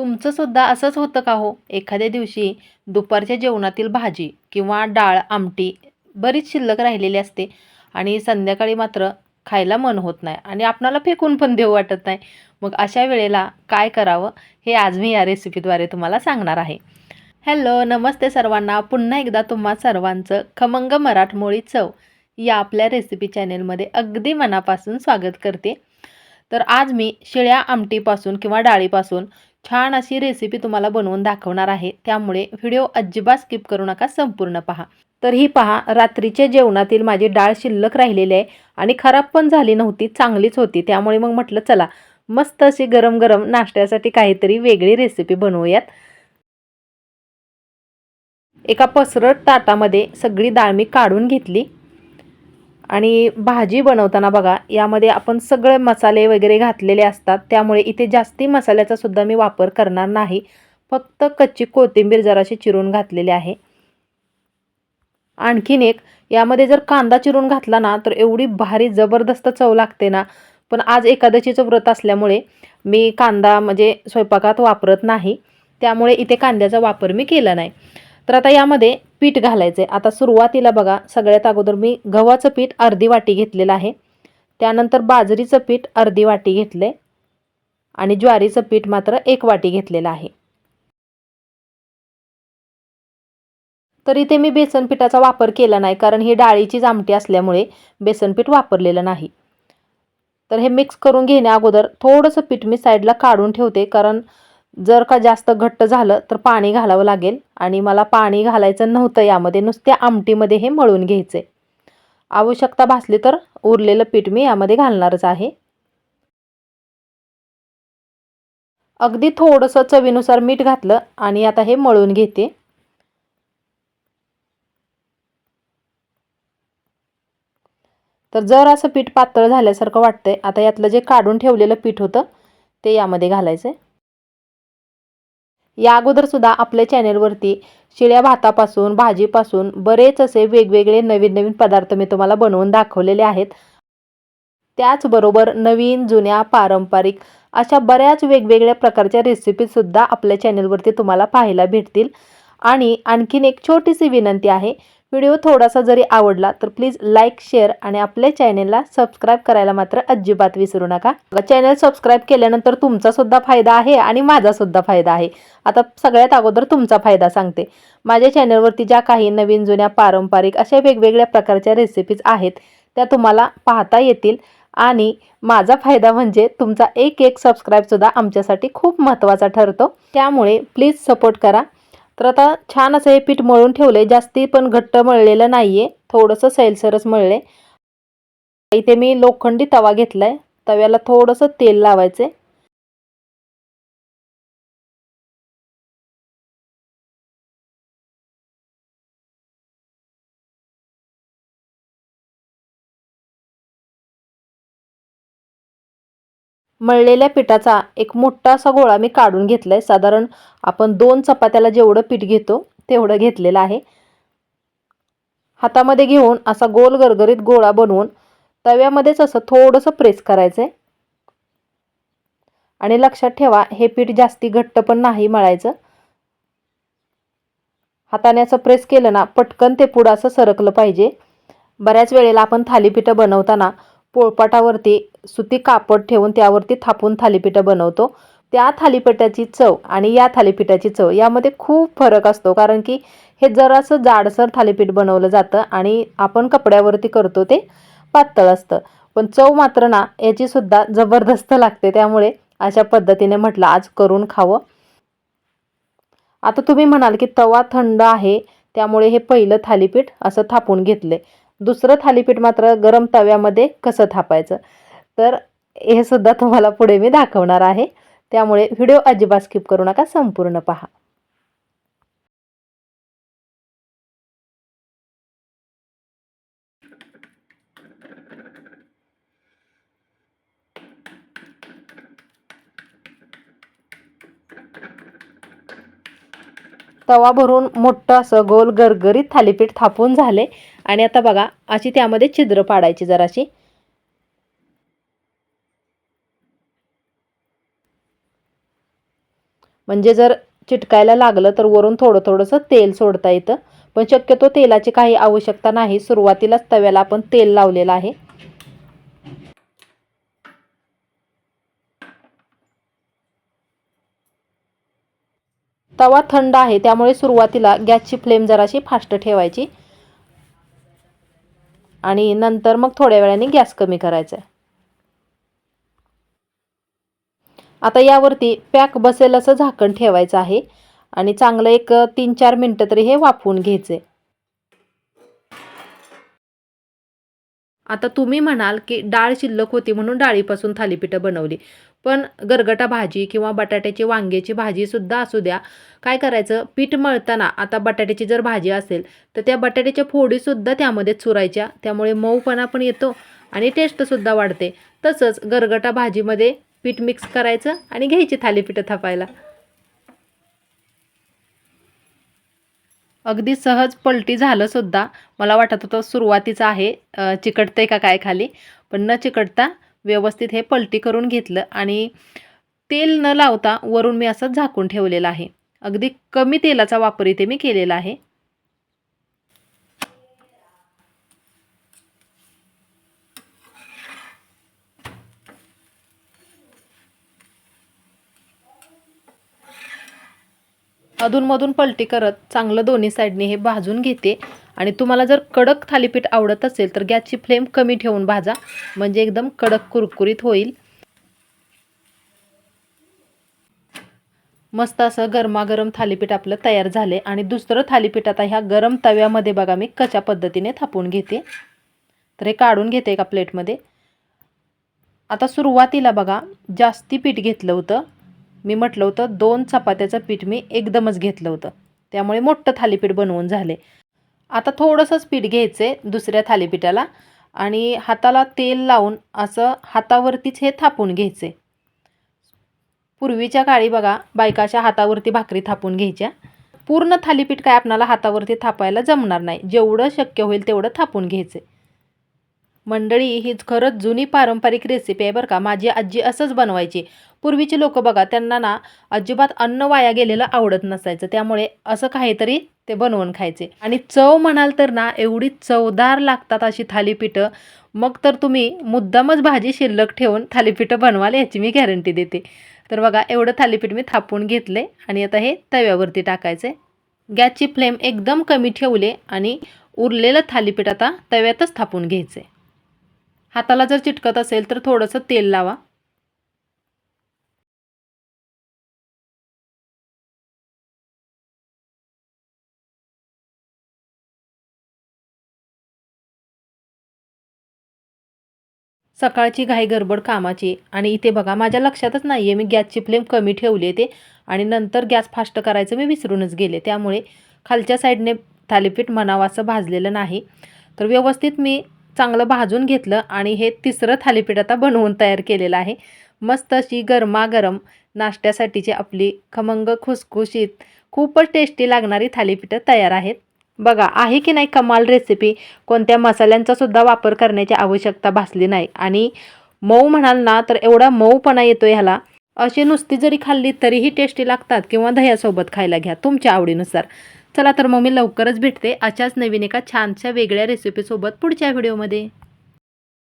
तुमचंसुद्धा असंच होतं का हो? एखाद्या दिवशी दुपारच्या जेवणातील भाजी किंवा डाळ आमटी बरीच शिल्लक राहिलेली असते आणि संध्याकाळी मात्र खायला मन होत नाही आणि आपणाला फेकून पण देऊ वाटत नाही. मग अशा वेळेला काय करावं? हे आज मी या रेसिपीद्वारे तुम्हाला सांगणार आहे. हॅलो नमस्ते सर्वांना. पुन्हा एकदा तुम्हा सर्वांचं खमंग मराठमोळी चव या आपल्या रेसिपी चॅनेलमध्ये अगदी मनापासून स्वागत करते. तर आज मी शिळ्या आमटीपासून किंवा डाळीपासून छान अशी रेसिपी तुम्हाला बनवून दाखवणार आहे. त्यामुळे व्हिडिओ अजिबात स्किप करू नका संपूर्ण पहा. तर ही पहा रात्रीच्या जेवणातील माझी डाळ शिल्लक राहिलेली आहे आणि खराब पण झाली नव्हती चांगलीच होती. त्यामुळे मग म्हटलं चला मस्त अशी गरम गरम नाश्त्यासाठी काहीतरी वेगळी रेसिपी बनवूयात. एका पसरट ताटामध्ये सगळी डाळ मी काढून घेतली. आणि भाजी बनवताना बघा यामध्ये आपण सगळे मसाले वगैरे घातलेले असतात. त्यामुळे इथे जास्ती मसाल्याचा सुद्धा मी वापर करणार नाही. फक्त कच्ची कोथिंबीर जराशी चिरून घातलेली आहे. आणखीन एक यामध्ये जर कांदा चिरून घातला ना तर एवढी भारी जबरदस्त चव लागते ना. पण आज एकादशीचं व्रत असल्यामुळे मी कांदा म्हणजे स्वयंपाकात वापरत नाही. त्यामुळे इथे कांद्याचा वापर मी केला नाही. तर आता यामध्ये पीठ घालायचं आहे आता सुरुवातीला बघा सगळ्यात अगोदर मी गव्हाचं पीठ अर्धी वाटी घेतलेलं आहे. त्यानंतर बाजरीचं पीठ अर्धी वाटी घेतलं आहे आणि ज्वारीचं पीठ मात्र एक वाटी घेतलेलं आहे. तर इथे मी बेसन पिठाचा वापर केला नाही कारण ही डाळीचीच आमटी असल्यामुळे बेसनपीठ वापरलेलं नाही. तर हे मिक्स करून घेण्या अगोदर थोडंसं पीठ मी साईडला काढून ठेवते कारण जर का जास्त घट्ट झालं तर पाणी घालावं लागेल आणि मला पाणी घालायचं नव्हतं यामध्ये नुसत्या आमटीमध्ये हे मळून घ्यायचे. आवश्यकता भासली तर उरलेलं पीठ मी यामध्ये घालणारच आहे. अगदी थोडंसं चवीनुसार मीठ घातलं आणि आता हे मळून घेते. तर जर असं पीठ पातळ झाल्यासारखं वाटतंय. आता यातलं जे काढून ठेवलेलं पीठ होतं ते यामध्ये घालायचं आहे या अगोदर सुद्धा आपल्या चॅनेलवरती शिळ्या भातापासून भाजीपासून बरेच असे वेगवेगळे नवीन नवीन पदार्थ मी तुम्हाला बनवून दाखवलेले आहेत. त्याचबरोबर नवीन जुन्या पारंपरिक अशा बऱ्याच वेगवेगळ्या प्रकारच्या रेसिपीसुद्धा आपल्या चॅनेलवरती तुम्हाला पाहायला भेटतील. आणि आणखीन एक छोटीशी विनंती आहे व्हिडिओ थोडासा जरी आवडला तर प्लीज लाईक शेअर आणि आपल्या चॅनेलला सबस्क्राईब करायला मात्र अजिबात विसरू नका. चॅनल सबस्क्राईब केल्यानंतर तुमचासुद्धा फायदा आहे आणि माझासुद्धा फायदा आहे. आता सगळ्यात अगोदर तुमचा फायदा सांगते. माझ्या चॅनलवरती ज्या काही नवीन जुन्या पारंपरिक अशा वेगवेगळ्या प्रकारच्या रेसिपीज आहेत त्या तुम्हाला पाहता येतील. आणि माझा फायदा म्हणजे तुमचा एक एक सबस्क्राईबसुद्धा आमच्यासाठी खूप महत्त्वाचा ठरतो. त्यामुळे प्लीज सपोर्ट करा. तर आता छान असं हे पीठ मळून ठेवलं जास्ती पण घट्ट मळलेलं नाही आहे थोडंसं सैलसरच मळले इथे मी लोखंडी तवा घेतला आहे तव्याला थोडंसं तेल लावायचं मळलेल्या पिठाचा एक मोठा असा गोळा मी काढून घेतला आहे साधारण आपण दोन चपात्याला जेवढं पीठ घेतो तेवढं घेतलेलं आहे. हातामध्ये घेऊन असा गोल गरगरीत गोळा बनवून तव्यामध्येच असं थोडंसं प्रेस करायचं आहे आणि लक्षात ठेवा हे पीठ जास्ती घट्ट पण नाही मळायचं. हाताने असं प्रेस केलं ना पटकन ते पुढं असं सरकलं पाहिजे. बऱ्याच वेळेला आपण थालीपीठं बनवताना पोळपाटावरती सुती कापड ठेवून त्यावरती थापून थालीपीठं बनवतो. त्या थालीपीठाची चव आणि या थालीपीठाची चव यामध्ये खूप फरक असतो. कारण की हे जरासं जाडसर थालीपीठ बनवलं जातं आणि आपण कपड्यावरती करतो ते पातळ असतं. पण चव मात्र ना याचीसुद्धा जबरदस्त लागते. त्यामुळे अशा पद्धतीने म्हटलं आज करून खावं. आता तुम्ही म्हणाल की तवा थंड आहे त्यामुळे हे पहिलं थालीपीठ असं थापून घेतले दुसरं थालीपीठ मात्र गरम तव्यामध्ये कसं थापायचं? तर हे सुद्धा तुम्हाला पुढे मी दाखवणार आहे. त्यामुळे व्हिडिओ अजिबात स्किप करू नका संपूर्ण पहा. तवा भरून मोठं असं गोल गरगरीत थालीपीठ थापून झाले. आणि आता बघा अशी त्यामध्ये छिद्र पाडायची जराशी. म्हणजे जर चिटकायला लागलं तर वरून थोडं थोडंसं तेल सोडता येतं. पण शक्यतो तेलाची काही आवश्यकता नाही. सुरुवातीलाच तव्याला आपण तेल लावलेलं आहे. तवा थंड आहे त्यामुळे सुरुवातीला गॅसची फ्लेम जराशी फास्ट ठेवायची. आणि नंतर मग थोड्या वेळाने गॅस कमी करायचा आहे. आता यावरती पॅक बसेल असं झाकण ठेवायचं आहे आणि चांगलं एक तीन चार मिनटं तरी हे वाफवून घ्यायचे. आता तुम्ही म्हणाल की डाळ शिल्लक होती म्हणून डाळीपासून थालीपीठं बनवली. पण गरगटा भाजी किंवा बटाट्याची वांग्याची भाजीसुद्धा असू द्या. काय करायचं? पीठ मळताना आता बटाट्याची जर भाजी असेल तर त्या बटाट्याच्या फोडीसुद्धा त्यामध्ये चुरायच्या. त्यामुळे मऊपणा पण येतो आणि टेस्टसुद्धा वाढते. तसंच गरगटा भाजीमध्ये पीठ मिक्स करायचं आणि घ्यायची थालीपीठं थापायला. अगदी सहज पलटी झालंसुद्धा मला वाटत होतं सुरुवातीचं आहे चिकटते का काय खाली पण न चिकटता व्यवस्थित हे पलटी करून घेतलं आणि तेल न लावता वरून मी असं झाकून ठेवलेलं आहे. अगदी कमी तेलाचा वापर इथे मी केलेला आहे. अधूनमधून पलटी करत चांगलं दोन्ही साईडने हे भाजून घेते. आणि तुम्हाला जर कडक थालीपीठ आवडत असेल तर गॅसची फ्लेम कमी ठेवून भाजा. म्हणजे एकदम कडक कुरकुरीत होईल. मस्त असं गरमागरम थालीपीठ आपलं तयार झाले. आणि दुसरं थालीपीठ आता ह्या गरम तव्यामध्ये बघा मी कशा पद्धतीने थापून घेते. तर हे काढून घेते एका प्लेटमध्ये. आता सुरुवातीला बघा जास्ती पीठ घेतलं होतं. मी म्हटलं होतं दोन चपात्याचं पीठ मी एकदमच घेतलं होतं. त्यामुळे मोठं थालीपीठ बनवून झाले. आता थोडंसंच पीठ घ्यायचं आहे दुसऱ्या थालीपीठाला आणि हाताला तेल लावून असं हातावरतीच हे थापून घ्यायचे पूर्वीच्या काळी बघा बायकाच्या हातावरती भाकरी थापून घ्यायच्या. पूर्ण थालीपीठ काय आपणाला हातावरती थापायला जमणार नाही. जेवढं शक्य होईल तेवढं थापून घ्यायचे मंडळी ही खरंच जुनी पारंपरिक रेसिपी आहे बरं का. माझी आजी असंच बनवायची. पूर्वीची लोक बघा त्यांना ना अजिबात अन्न वाया गेलेलं आवडत नसायचं. त्यामुळे असं काहीतरी ते बनवून खायचे. आणि चव म्हणाल तर ना एवढी चवदार लागतात अशी थालीपीठं. मग तर तुम्ही मुद्दामच भाजी शिल्लक ठेवून थालीपीठं बनवाल याची मी गॅरंटी देते. तर बघा एवढं थालीपीठ मी थापून घेतले आणि आता हे तव्यावरती टाकायचे. गॅसची फ्लेम एकदम कमी ठेवले आणि उरलेलं थालीपीठ आता तव्यातच थापून घ्यायचे हाताला जर चिटकत असेल तर थोडंसं तेल लावा. सकाळची घाई गडबड कामाची आणि इथे बघा माझ्या लक्षातच नाही आहे मी गॅसची फ्लेम कमी ठेवली आहे ते आणि नंतर गॅस फास्ट करायचं मी विसरूनच गेले. त्यामुळे खालच्या साईडने थालीपीठ म्हणावं असं भाजलेलं नाही. तर व्यवस्थित मी चांगलं भाजून घेतलं आणि हे तिसरं थालीपीठ आता बनवून तयार केलेलं आहे. मस्त अशी गरमागरम नाश्त्यासाठीची आपली खमंग खुसखुशीत खूपच टेस्टी लागणारी थालीपीठं तयार आहेत. बघा आहे की नाही कमाल रेसिपी कोणत्या मसाल्यांचासुद्धा वापर करण्याची आवश्यकता भासली नाही. आणि मऊ म्हणाल ना तर एवढा मऊपणा येतो ह्याला. अशी नुसती जरी खाल्ली तरीही टेस्टी लागतात किंवा दह्यासोबत खायला घ्या तुमच्या आवडीनुसार. चला तर मग मी लवकरच भेटते. अशाच नवीन एका छानशा वेगळ्या रेसिपीसोबत पुढच्या व्हिडिओमध्ये